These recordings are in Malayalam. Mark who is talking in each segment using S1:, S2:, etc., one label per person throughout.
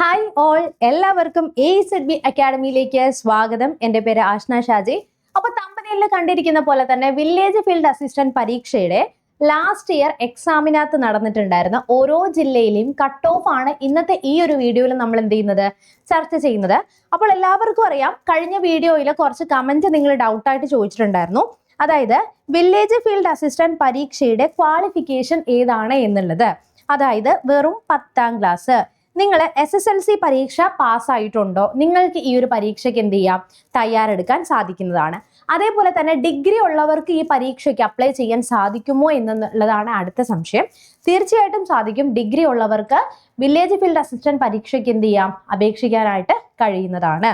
S1: ഹായ് ഓൾ എല്ലാവർക്കും എ സെഡ് ബി അക്കാഡമിയിലേക്ക് സ്വാഗതം. എന്റെ പേര് ആഷ്ന ഷാജി. അപ്പൊ തമ്പനിയിൽ കണ്ടിരിക്കുന്ന പോലെ തന്നെ വില്ലേജ് ഫീൽഡ് അസിസ്റ്റന്റ് പരീക്ഷയുടെ ലാസ്റ്റ് ഇയർ എക്സാമിനകത്ത് നടന്നിട്ടുണ്ടായിരുന്ന ഓരോ ജില്ലയിലെയും കട്ട് ഓഫ് ആണ് ഇന്നത്തെ ഈ ഒരു വീഡിയോയിൽ നമ്മൾ എന്ത് ചെയ്യുന്നത്? ചർച്ച ചെയ്യുന്നത്. അപ്പോൾ എല്ലാവർക്കും അറിയാം കഴിഞ്ഞ വീഡിയോയിൽ കുറച്ച് കമന്റ് നിങ്ങൾ ഡൗട്ടായിട്ട് ചോദിച്ചിട്ടുണ്ടായിരുന്നു. അതായത് വില്ലേജ് ഫീൽഡ് അസിസ്റ്റന്റ് പരീക്ഷയുടെ ക്വാളിഫിക്കേഷൻ ഏതാണ് എന്നുള്ളത്. അതായത് വെറും പത്താം ക്ലാസ് നിങ്ങൾ എസ് എസ് എൽ സി പരീക്ഷ പാസ്സായിട്ടുണ്ടോ നിങ്ങൾക്ക് ഈ ഒരു പരീക്ഷയ്ക്ക് എന്ത് ചെയ്യാം? തയ്യാറെടുക്കാൻ സാധിക്കുന്നതാണ്. അതേപോലെ തന്നെ ഡിഗ്രി ഉള്ളവർക്ക് ഈ പരീക്ഷയ്ക്ക് അപ്ലൈ ചെയ്യാൻ സാധിക്കുമോ എന്നുള്ളതാണ് അടുത്ത സംശയം. തീർച്ചയായിട്ടും സാധിക്കും. ഡിഗ്രി ഉള്ളവർക്ക് വില്ലേജ് ഫീൽഡ് അസിസ്റ്റന്റ് പരീക്ഷയ്ക്ക് എന്ത് ചെയ്യാം? അപേക്ഷിക്കാനായിട്ട് കഴിയുന്നതാണ്.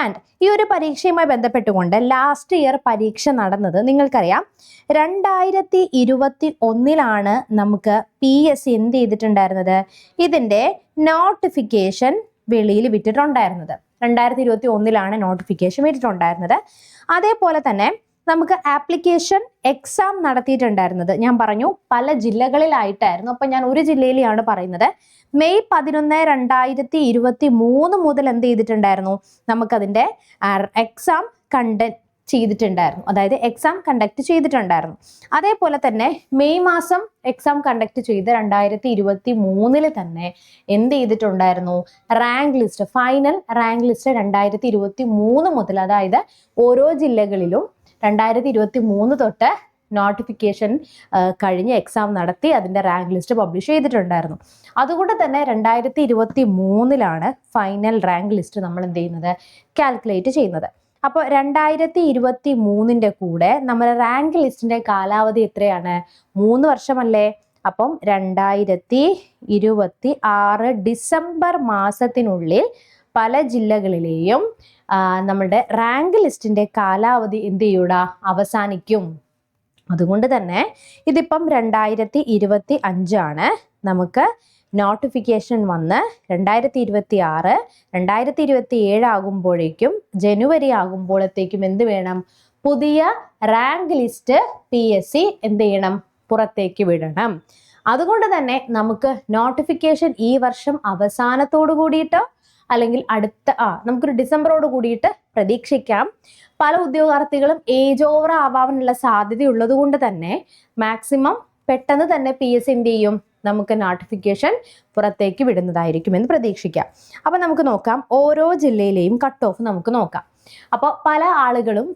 S1: ആൻഡ് ഈ ഒരു പരീക്ഷയുമായി ബന്ധപ്പെട്ടുകൊണ്ട് ലാസ്റ്റ് ഇയർ പരീക്ഷ നടന്നത് നിങ്ങൾക്കറിയാം. രണ്ടായിരത്തി ഇരുപത്തി ഒന്നിലാണ് നമുക്ക് പി എസ് സി എന്ത് ചെയ്തിട്ടുണ്ടായിരുന്നത്? ഇതിന്റെ നോട്ടിഫിക്കേഷൻ വെളിയിൽ വിട്ടിട്ടുണ്ടായിരുന്നത്. രണ്ടായിരത്തി ഇരുപത്തി ഒന്നിലാണ് നോട്ടിഫിക്കേഷൻ വിട്ടിട്ടുണ്ടായിരുന്നത് അതേപോലെ തന്നെ നമുക്ക് ആപ്ലിക്കേഷൻ എക്സാം നടത്തിയിട്ടുണ്ടായിരുന്നത്. ഞാൻ പറഞ്ഞു പല ജില്ലകളിലായിട്ടായിരുന്നു. അപ്പം ഞാൻ ഒരു ജില്ലയിലെയാണ് പറയുന്നത്. മെയ് പതിനൊന്ന് രണ്ടായിരത്തി ഇരുപത്തി മൂന്ന് മുതൽ എന്ത് ചെയ്തിട്ടുണ്ടായിരുന്നു? നമുക്കതിന്റെ എക്സാം കണ്ടക്ട് ചെയ്തിട്ടുണ്ടായിരുന്നു. അതായത് എക്സാം കണ്ടക്ട് ചെയ്തിട്ടുണ്ടായിരുന്നു. അതേപോലെ തന്നെ മെയ് മാസം എക്സാം കണ്ടക്ട് ചെയ്ത് രണ്ടായിരത്തി ഇരുപത്തി മൂന്നിൽ തന്നെ എന്ത് ചെയ്തിട്ടുണ്ടായിരുന്നു? Rank list final rank list രണ്ടായിരത്തി ഇരുപത്തി മൂന്ന് മുതൽ അതായത് ഓരോ ജില്ലകളിലും രണ്ടായിരത്തി ഇരുപത്തി മൂന്ന് തൊട്ട് നോട്ടിഫിക്കേഷൻ കഴിഞ്ഞ് എക്സാം നടത്തി അതിന്റെ റാങ്ക് ലിസ്റ്റ് പബ്ലിഷ് ചെയ്തിട്ടുണ്ടായിരുന്നു. അതുകൊണ്ട് തന്നെ രണ്ടായിരത്തി ഇരുപത്തി മൂന്നിലാണ് ഫൈനൽ റാങ്ക് ലിസ്റ്റ് നമ്മൾ എന്ത് ചെയ്യുന്നത്? കാൽക്കുലേറ്റ് ചെയ്യുന്നത്. അപ്പോൾ രണ്ടായിരത്തി ഇരുപത്തി മൂന്നിന്റെ കൂടെ നമ്മുടെ റാങ്ക് ലിസ്റ്റിന്റെ കാലാവധി എത്രയാണ്? മൂന്ന് വർഷമല്ലേ? അപ്പം രണ്ടായിരത്തി ഇരുപത്തി ആറ് ഡിസംബർ മാസത്തിനുള്ളിൽ പല ജില്ലകളിലെയും നമ്മുടെ റാങ്ക് ലിസ്റ്റിന്റെ കാലാവധി എന്ത് ചെയ്യൂട? അവസാനിക്കും. അതുകൊണ്ട് തന്നെ ഇതിപ്പം രണ്ടായിരത്തി ഇരുപത്തി അഞ്ചാണ് നമുക്ക് നോട്ടിഫിക്കേഷൻ വന്ന് രണ്ടായിരത്തി ഇരുപത്തി ആറ് രണ്ടായിരത്തി ഇരുപത്തി ഏഴ് ആകുമ്പോഴേക്കും ജനുവരി ആകുമ്പോഴത്തേക്കും എന്ത് വേണം? പുതിയ rank list P S C എന്ത് ചെയ്യണം? പുറത്തേക്ക് വിടണം. അതുകൊണ്ട് തന്നെ നമുക്ക് നോട്ടിഫിക്കേഷൻ ഈ വർഷം അവസാനത്തോടു കൂടിയിട്ടോ അല്ലെങ്കിൽ അടുത്ത ആ നമുക്കൊരു ഡിസംബറോട് കൂടിയിട്ട് പ്രതീക്ഷിക്കാം. പല ഉദ്യോഗാർത്ഥികളും ഏജ് ഓവർ ആവാനുള്ള സാധ്യത ഉള്ളത് കൊണ്ട് തന്നെ മാക്സിമം പെട്ടെന്ന് തന്നെ പി എസ് എന്ത് ചെയ്യും? നമുക്ക് നോട്ടിഫിക്കേഷൻ പുറത്തേക്ക് വിടുന്നതായിരിക്കും എന്ന് പ്രതീക്ഷിക്കാം. അപ്പം നമുക്ക് നോക്കാം. ഓരോ ജില്ലയിലെയും കട്ട് ഓഫ് നമുക്ക് നോക്കാം. അപ്പോൾ പല ആളുകളും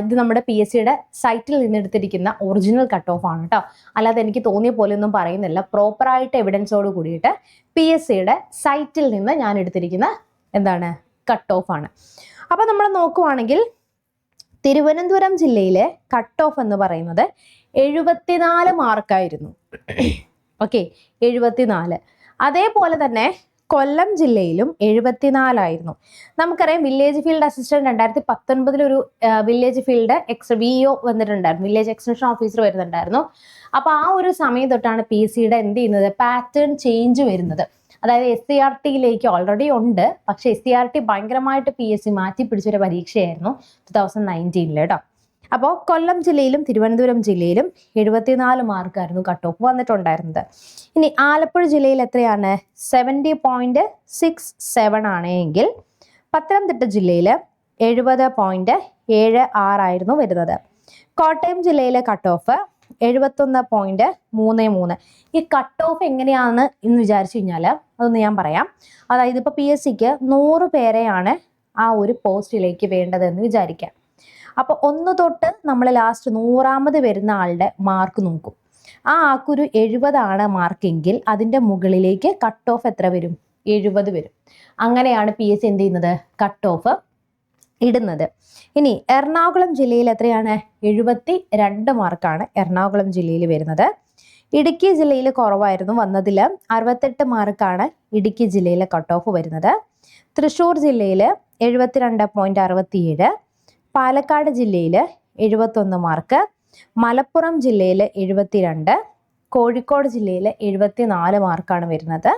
S1: ഇത് നമ്മുടെ പി എസ് സിയുടെ സൈറ്റിൽ നിന്നെടുത്തിരിക്കുന്ന ഒറിജിനൽ കട്ട് ഓഫ് ആണ് കേട്ടോ അല്ലാതെ എനിക്ക് തോന്നിയ പോലെ ഒന്നും പറയുന്നില്ല. പ്രോപ്പറായിട്ട് എവിഡൻസോട് കൂടിയിട്ട് പി എസ് സിയുടെ സൈറ്റിൽ നിന്ന് ഞാൻ എടുത്തിരിക്കുന്ന എന്താണ്? കട്ട് ഓഫ് ആണ്. അപ്പോൾ നമ്മൾ നോക്കുവാണെങ്കിൽ തിരുവനന്തപുരം ജില്ലയിലെ കട്ട് ഓഫ് എന്ന് പറയുന്നത് എഴുപത്തിനാല് മാർക്കായിരുന്നു ഓക്കെ എഴുപത്തിനാല്. അതേപോലെ തന്നെ കൊല്ലം ജില്ലയിലും എഴുപത്തിനാലായിരുന്നു. നമുക്കറിയാം വില്ലേജ് ഫീൽഡ് അസിസ്റ്റന്റ് രണ്ടായിരത്തി പത്തൊൻപതിൽ ഒരു village field X V O വന്നിട്ടുണ്ടായിരുന്നു. വില്ലേജ് എക്സ്റ്റൻഷൻ ഓഫീസർ വരുന്നുണ്ടായിരുന്നു. അപ്പോൾ ആ ഒരു സമയം തൊട്ടാണ് പി സിയുടെ എന്ത് ചെയ്യുന്നത്? പാറ്റേൺ ചേഞ്ച് വരുന്നത്. അതായത് എസ് സി ആർ ടിയിലേക്ക് ഓൾറെഡി ഉണ്ട്. പക്ഷേ എസ് സി ആർ ടി ഭയങ്കരമായിട്ട് പി എസ് സി മാറ്റി പിടിച്ചൊരു പരീക്ഷയായിരുന്നു ടു തൗസൻഡ് നയന്റീനിൽ കേട്ടോ. അപ്പോൾ കൊല്ലം ജില്ലയിലും തിരുവനന്തപുരം ജില്ലയിലും എഴുപത്തിനാല് മാർക്കായിരുന്നു കട്ട് ഓഫ് വന്നിട്ടുണ്ടായിരുന്നത്. ഇനി ആലപ്പുഴ ജില്ലയിൽ എത്രയാണ്? സെവന്റി പോയിന്റ് സിക്സ് സെവൻ ആണ് എങ്കിൽ പത്തനംതിട്ട ജില്ലയിൽ എഴുപത് പോയിന്റ് ഏഴ് ആറായിരുന്നു വരുന്നത്. കോട്ടയം ജില്ലയിലെ കട്ട് ഓഫ് എഴുപത്തൊന്ന് പോയിന്റ് മൂന്ന് മൂന്ന്. ഈ കട്ട് ഓഫ് എങ്ങനെയാണ് എന്ന് വിചാരിച്ചു കഴിഞ്ഞാൽ അതൊന്ന് ഞാൻ പറയാം. അതായത് ഇപ്പോൾ പി എസ് സിക്ക് നൂറ് പേരെയാണ് ആ ഒരു പോസ്റ്റിലേക്ക് വേണ്ടതെന്ന് വിചാരിക്കാം. അപ്പോൾ ഒന്ന് തൊട്ട് നമ്മൾ ലാസ്റ്റ് നൂറാമത് വരുന്ന ആളുടെ മാർക്ക് നോക്കും. ആ ആൾക്കൊരു എഴുപതാണ് മാർക്കെങ്കിൽ അതിന്റെ മുകളിലേക്ക് കട്ട് ഓഫ് എത്ര വരും? എഴുപത് വരും. അങ്ങനെയാണ് പി എസ് സി എന്ത് ചെയ്യുന്നത്? കട്ട് ഓഫ് ഇടുന്നത്. ഇനി എറണാകുളം ജില്ലയിൽ എത്രയാണ്? എഴുപത്തി രണ്ട് മാർക്കാണ് എറണാകുളം ജില്ലയിൽ വരുന്നത്. ഇടുക്കി ജില്ലയിൽ കുറവായിരുന്നു വന്നതിൽ അറുപത്തെട്ട് മാർക്കാണ് ഇടുക്കി ജില്ലയിലെ കട്ട് ഓഫ് വരുന്നത്. തൃശ്ശൂർ ജില്ലയിൽ എഴുപത്തിരണ്ട് പോയിന്റ് അറുപത്തിയേഴ് പാലക്കാട് ജില്ലയിൽ എഴുപത്തൊന്ന് മാർക്ക് മലപ്പുറം ജില്ലയിൽ എഴുപത്തിരണ്ട് കോഴിക്കോട് ജില്ലയിൽ എഴുപത്തി നാല് മാർക്കാണ് വരുന്നത്.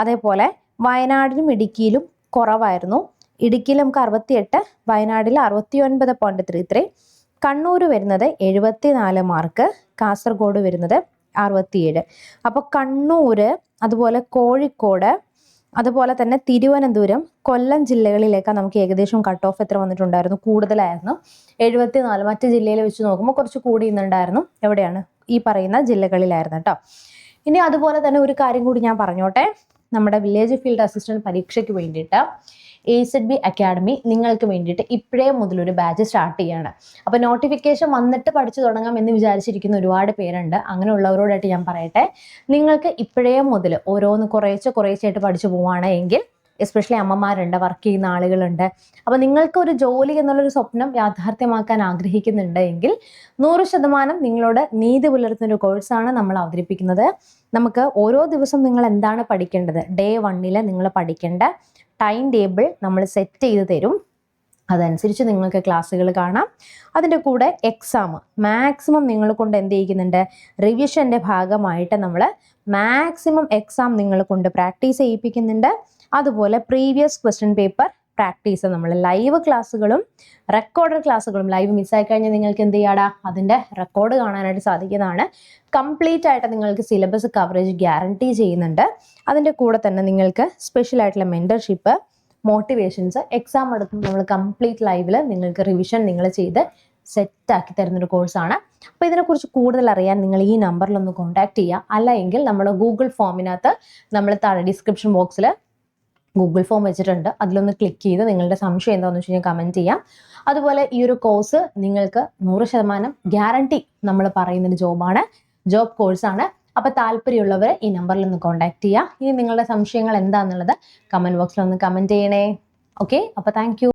S1: അതേപോലെ വയനാടിനും ഇടുക്കിയിലും കുറവായിരുന്നു. ഇടുക്കിയിൽ നമുക്ക് അറുപത്തിയെട്ട് വയനാടിൽ അറുപത്തി ഒൻപത് പോയിന്റ് ത്രീ ത്രീ കണ്ണൂർ വരുന്നത് എഴുപത്തി നാല് മാർക്ക് കാസർഗോഡ് വരുന്നത് അറുപത്തിയേഴ്. അപ്പോൾ കണ്ണൂർ അതുപോലെ കോഴിക്കോട് അതുപോലെ തന്നെ തിരുവനന്തപുരം കൊല്ലം ജില്ലകളിലേക്ക് നമുക്ക് ഏകദേശം കട്ട് ഓഫ് എത്ര വന്നിട്ടുണ്ടായിരുന്നു? കൂടുതലായിരുന്നു. എഴുപത്തിനാല് മറ്റ് ജില്ലയിൽ വെച്ച് നോക്കുമ്പോൾ കുറച്ച് കൂടിയുന്നുണ്ടായിരുന്നു എവിടെയാണ്? ഈ പറയുന്ന ജില്ലകളിലായിരുന്നു കേട്ടോ ഇനി അതുപോലെ തന്നെ ഒരു കാര്യം കൂടി ഞാൻ പറഞ്ഞോട്ടെ. നമ്മുടെ വില്ലേജ് ഫീൽഡ് അസിസ്റ്റന്റ് പരീക്ഷയ്ക്ക് വേണ്ടിയിട്ട് എ സെഡ് ബി അക്കാഡമി നിങ്ങൾക്ക് വേണ്ടിയിട്ട് ഇപ്പോഴേ ഒരു ബാച്ച് സ്റ്റാർട്ട് ചെയ്യാണ്. അപ്പോൾ നോട്ടിഫിക്കേഷൻ വന്നിട്ട് പഠിച്ചു തുടങ്ങാം എന്ന് വിചാരിച്ചിരിക്കുന്ന ഒരുപാട് പേരുണ്ട്. അങ്ങനെയുള്ളവരോടായിട്ട് ഞാൻ പറയട്ടെ. നിങ്ങൾക്ക് ഇപ്പോഴേ മുതൽ ഓരോന്ന് കുറേശ്ശെ ആയിട്ട് പഠിച്ചു പോവുകയാണ് എങ്കിൽ എസ്പെഷ്യലി അമ്മമാരുണ്ട് വർക്ക് ചെയ്യുന്ന ആളുകളുണ്ട്. അപ്പോൾ നിങ്ങൾക്ക് ഒരു ജോലി എന്നുള്ളൊരു സ്വപ്നം യാഥാർത്ഥ്യമാക്കാൻ ആഗ്രഹിക്കുന്നുണ്ട് എങ്കിൽ നൂറ് ശതമാനം നിങ്ങളോട് നീതി പുലർത്തുന്ന ഒരു കോഴ്സാണ് നമ്മൾ അവതരിപ്പിക്കുന്നത്. നമുക്ക് ഓരോ ദിവസം നിങ്ങൾ എന്താണ് പഠിക്കേണ്ടത്? ഡേ വണ്ണിൽ നിങ്ങൾ പഠിക്കേണ്ട ടൈം ടേബിൾ നമ്മൾ സെറ്റ് ചെയ്ത് തരും. അതനുസരിച്ച് നിങ്ങൾക്ക് ക്ലാസ്സുകൾ കാണാം. അതിന്റെ കൂടെ എക്സാം മാക്സിമം നിങ്ങളെ കൊണ്ട് എന്ത് ചെയ്യിക്കുന്നുണ്ട്? റിവിഷന്റെ ഭാഗമായിട്ട് നമ്മൾ മാക്സിമം എക്സാം നിങ്ങൾ കൊണ്ട് പ്രാക്ടീസ് ചെയ്യിപ്പിക്കുന്നുണ്ട്. അതുപോലെ പ്രീവിയസ് ക്വസ്റ്റ്യൻ പേപ്പർ പ്രാക്ടീസ് നമ്മൾ ലൈവ് ക്ലാസ്സുകളും റെക്കോർഡഡ് ക്ലാസ്സുകളും ലൈവ് മിസ്സായി കഴിഞ്ഞാൽ നിങ്ങൾക്ക് എന്ത് ചെയ്യാടാ? അതിന്റെ റെക്കോർഡ് കാണാനായിട്ട് സാധിക്കുന്നതാണ്. കംപ്ലീറ്റ് ആയിട്ട് നിങ്ങൾക്ക് സിലബസ് കവറേജ് ഗ്യാരണ്ടി ചെയ്യുന്നുണ്ട്. അതിന്റെ കൂടെ തന്നെ നിങ്ങൾക്ക് സ്പെഷ്യൽ ആയിട്ടുള്ള മെന്റർഷിപ്പ് മോട്ടിവേഷൻസ് എക്സാം എടുക്കുമ്പോൾ നമ്മൾ കംപ്ലീറ്റ് ലൈവിൽ നിങ്ങൾക്ക് റിവിഷൻ നിങ്ങൾ ചെയ്ത് സെറ്റ് ആക്കി തരുന്നൊരു കോഴ്സാണ്. അപ്പോൾ ഇതിനെക്കുറിച്ച് കൂടുതൽ അറിയാൻ നിങ്ങൾ ഈ നമ്പറിലൊന്ന് കോൺടാക്ട് ചെയ്യുക. അല്ല എങ്കിൽ നമ്മുടെ ഗൂഗിൾ ഫോമിനകത്ത് നമ്മൾ താഴെ ഡിസ്ക്രിപ്ഷൻ ബോക്സിൽ ഗൂഗിൾ ഫോം വെച്ചിട്ടുണ്ട്. അതിലൊന്ന് ക്ലിക്ക് ചെയ്ത് നിങ്ങളുടെ സംശയം എന്താണെന്ന് വെച്ച് കഴിഞ്ഞാൽ കമന്റ് ചെയ്യാം. അതുപോലെ ഈ ഒരു കോഴ്സ് നിങ്ങൾക്ക് നൂറ് ശതമാനം ഗ്യാരണ്ടി നമ്മൾ പറയുന്നൊരു ജോബാണ് ജോബ് കോഴ്സാണ് അപ്പോൾ താല്പര്യമുള്ളവർ ഈ നമ്പറിൽ ഒന്ന് കോൺടാക്ട് ചെയ്യുക. ഇനി നിങ്ങളുടെ സംശയങ്ങൾ എന്താണെന്നുള്ളത് കമന്റ് ബോക്സിൽ ഒന്ന് കമന്റ് ചെയ്യണേ. ഓക്കെ അപ്പോൾ താങ്ക്